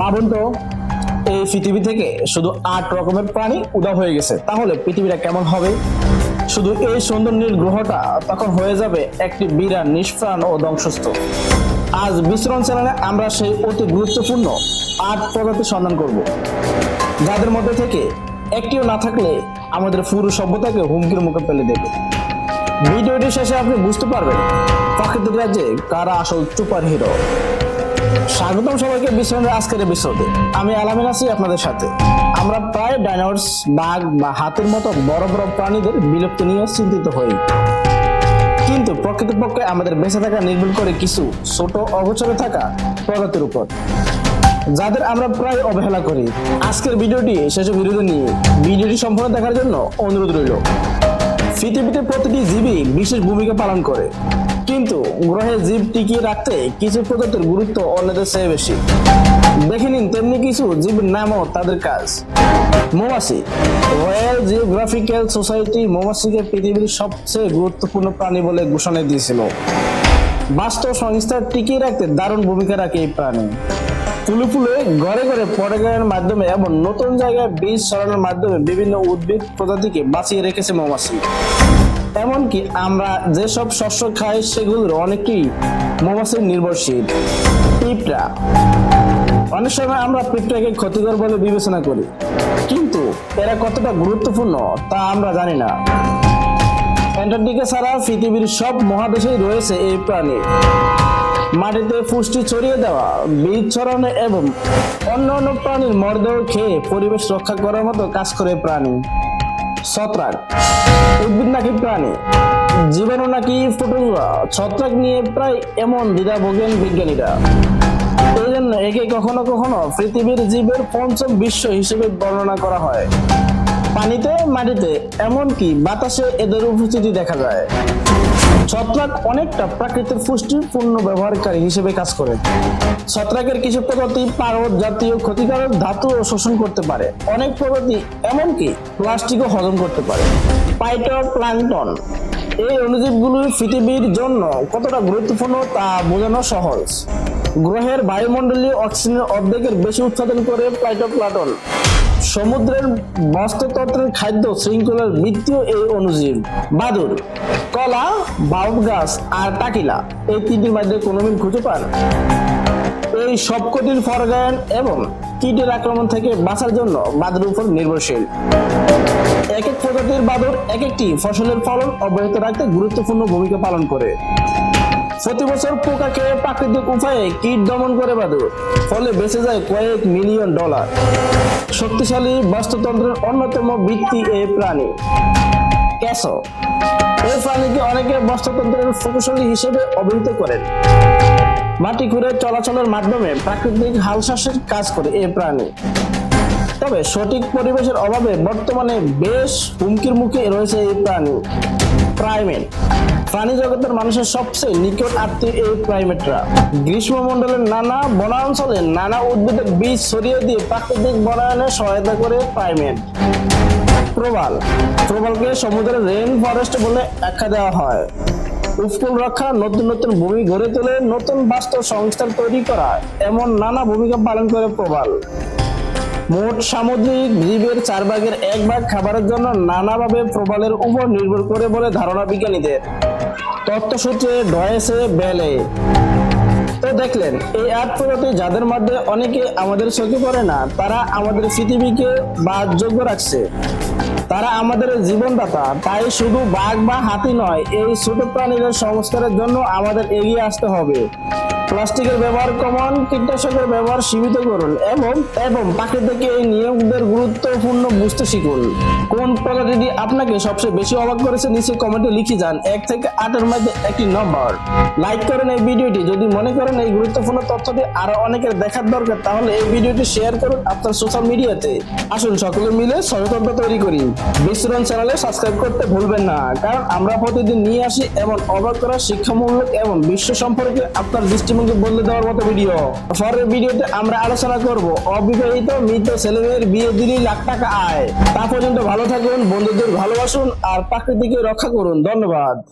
ভাবুন তো এই পৃথিবী থেকে শুধু আট রকমের প্রাণী উদাও হয়ে গেছে। তাহলে পৃথিবীটা কেমন হবে? শুধু এই সুন্দর নীল গ্রহটা তখন হয়ে যাবে একটি বিরাট নিষ্প্রাণ ও ধ্বংসস্তূপ। আজ বিচরণ চ্যানেলে আমরা সেই অতি গুরুত্বপূর্ণ আট প্রজাতির সন্ধান করব। যাদের মধ্যে থেকে একটিও না থাকলে আমাদের পুরো সভ্যতাকে হুমকির মুখে ফেলে দেবে। ভিডিওটি শেষে আপনি বুঝতে পারবেন প্রাকৃতিক রাজ্যে কারা আসল সুপার হিরো স্বাগতম সবাইকে বিশ্রামের আজকের এপিসোডে আমি আলামিন আছি আপনাদের সাথে। আমরা প্রায় ডাইনোস বাঘ বা হাতির মতো বড় বড় প্রাণীদের নিয়ে চিন্তিত হই। কিন্তু প্রকৃতপক্ষে আমাদের বেঁচে থাকা নির্ভর করে কিছু ছোট থাকা উপর। যাদের আমরা প্রায় অবহেলা করি। আজকের ভিডিওটি শেষ বিরোধী নিয়ে। ভিডিওটি সম্পূর্ণ দেখার জন্য অনুরোধ রইল। পৃথিবীতে প্রতিটি জীবই বিশেষ ভূমিকা পালন করে। কিন্তু গ্রহে জীব টিকিয়ে রাখতে কিছু প্রজাতির গুরুত্ব অন্যদের চেয়ে বেশি। দেখে নিন তেমনি কিছু জীবের নামও তাদের কাজ। মৌমাছি। রয়্যাল জিওগ্রাফিক্যাল সোসাইটি মৌমাছিকে পৃথিবীর সবচেয়ে গুরুত্বপূর্ণ প্রাণী বলে ঘোষণা দিয়েছিল। বাস্তব সংস্থা টিকিয়ে রাখতে দারুণ ভূমিকা রাখে এই প্রাণী। ফুলে ফুলে, ঘরে ঘরে পরাগায়নের মাধ্যমে এবং নতুন জায়গায় বীজ ছড়ানোর মাধ্যমে বিভিন্ন উদ্ভিদ প্রজাতিকে বাঁচিয়ে রেখেছে মৌমাছি। এমনকি আমরা যেসব শস্য খাই, সেগুলোর অনেকই মৌমাছির নির্ভরশীল, পিঁপড়া। অনেক সময় আমরা পিঁপড়াকে ক্ষতিকর বলে বিবেচনা করি, কিন্তু এরা কতটা গুরুত্বপূর্ণ তা আমরা জানি না। অ্যান্টার্কটিকা ছাড়া পৃথিবীর সব মহাদেশেই রয়েছে এই প্রাণী। মাটিতে পুষ্টি ছড়িয়ে দেওয়া বীজ ছড়ানো এবং অন্য অন্য প্রাণীর মরদেহ খেয়ে পরিবেশ রক্ষা করার মতো কাজ করে প্রাণী। ছত্রাক। উদ্ভিদ নাকি প্রাণী? জীবাণু নাকি ফুটুয়া ছত্রাক নিয়ে প্রায় এমন দ্বিধা ভোগেন বিজ্ঞানীরা। এই জন্য একে কখনো কখনো পৃথিবীর জীবের পঞ্চম বিশ্ব হিসেবে বর্ণনা করা হয়। পানিতে, মাটিতে, এমনকি বাতাসে এদের উপস্থিতি দেখা যায়। ছত্রাক অনেকটা প্রাকৃতিক পুষ্টির পূর্ণ ব্যবহারকারী হিসেবে কাজ করে। ছত্রাকের কিছু প্রজাতি পারদ জাতীয় ক্ষতিকারক ধাতু ও শোষণ করতে পারে। অনেক প্রজাতি এমনকি প্লাস্টিকও হজম করতে পারে। পাইটো প্লাঙ্কটন এই অণুজীবগুলো পৃথিবীর জন্য কতটা গুরুত্বপূর্ণ তা বোঝানো সহজ। গ্রহের বায়ুমণ্ডলীয় অক্সিজেনের অর্ধেকের বেশি উৎপাদন করে প্লাইটোপ্লাটন সমুদ্রের বাস্তুতন্ত্রের খাদ্য শৃঙ্খলার মৃত্যু এই অনুজীব। বাদুর কলা বাউব গাছ আর টাকিলা, এই তিনটির মধ্যে কোনো খুঁজে পান? এই সবকটির পরাগায়ন এবং কীটের আক্রমণ থেকে বাঁচার জন্য বাদুর উপর নির্ভরশীল। এক এক প্রজাতির বাদুর এক একটি ফসলের ফলন অব্যাহত রাখতে গুরুত্বপূর্ণ ভূমিকা পালন করে। প্রতি বছর পোকা খেয়ে প্রাকৃতিক উপায়ে কীট দমন করে বাদুর ফলে বেঁচে যায় কয়েক মিলিয়ন ডলার। শক্তিশালী বাস্তুতন্ত্রের অন্যতম ভিত্তি এই প্রাণী। ক্যাসো। এই প্রাণীকে অনেকে বাস্তুতন্ত্রের প্রকৌশলী হিসেবে অভিহিত করেন। মাটি খুঁড়ে চলাচলের মাধ্যমে প্রাকৃতিক হালশ্বাসের কাজ করে এই প্রাণী। তবে সঠিক পরিবেশের অভাবে বর্তমানে বেশ হুমকির মুখে রয়েছে এই প্রাণী, প্রাইমেট। প্রাণী জগতের মানুষের সবচেয়ে নিকট আত্মীয় এই প্রাইমেটরা। গ্রীষ্মমণ্ডলের নানা বনাঞ্চলে নানা উদ্ভিদের বীজ ছড়িয়ে দিয়ে প্রাকৃতিক বনায়নে সহায়তা করে প্রাইমেট। প্রবাল, প্রবালকে সমুদ্রের রেন ফরেস্ট বলে আখ্যা দেওয়া হয়। উপকূল রক্ষা নতুন নতুন ভূমি গড়ে তোলে, নতুন বাস্তব সংস্থান তৈরি করা, এমন নানা ভূমিকা পালন করে প্রবাল। মোট সামুদ্রিক জীবের চার ভাগের এক ভাগ খাবারের জন্য নানাভাবে প্রবালের উপর নির্ভর করে বলে ধারণা বিজ্ঞানীদের। তথ্যসূত্রে ডয়েসে বেলে। তো দেখলেন, এই আট প্রজাতি যাদের মধ্যে অনেকে আমাদের চোখে পড়ে না, তারা আমাদের পৃথিবীকে বাদযোগ্য রাখছে। তারা আমাদের জীবনদাতা, তাই শুধু বাঘ বা হাতি নয়, এই ছোট প্রাণীদের সংস্কারের জন্য আমাদের এগিয়ে আসতে হবে। প্লাস্টিকের ব্যবহার কমান, কীটনাশকের ব্যবহার সীমিত করুন এবং এবং প্রাকৃতিক এই নিয়মদের গুরুত্বপূর্ণ বুঝতে শিখুন। কোন প্রজাতিটি আপনাকে সবচেয়ে বেশি অবাক করেছে নিচে কমেন্টে লিখে যান। এক থেকে আটের মধ্যে একটি নম্বর। লাইক করেন এই ভিডিওটি। যদি মনে করেন এই গুরুত্বপূর্ণ তথ্যটি আরও অনেকের দেখার দরকার, তাহলে এই ভিডিওটি শেয়ার করুন আপনার সোশ্যাল মিডিয়াতে। আসুন সকলে মিলে সচেতনতা তৈরি করি। বিশ্বরণ চ্যানেলে সাবস্ক্রাইব করতে ভুলবেন না। কারণ আমরা প্রতিদিন নিয়ে আসি এমন অবাক করা শিক্ষামূলক এবং বিশ্ব সম্পর্কে আপনার দৃষ্টিভঙ্গি বদলে দেওয়ার মতো ভিডিও পরের ভিডিওতে আমরা আলোচনা করব অবিবাহিত মৃত ছেলেমেয়ের বিয়ে দিলেই লাখ টাকা আয়। তা পর্যন্ত ভালো থাকুন, বন্ধুদের ভালোবাসুন আর প্রাকৃতিকে রক্ষা করুন। ধন্যবাদ।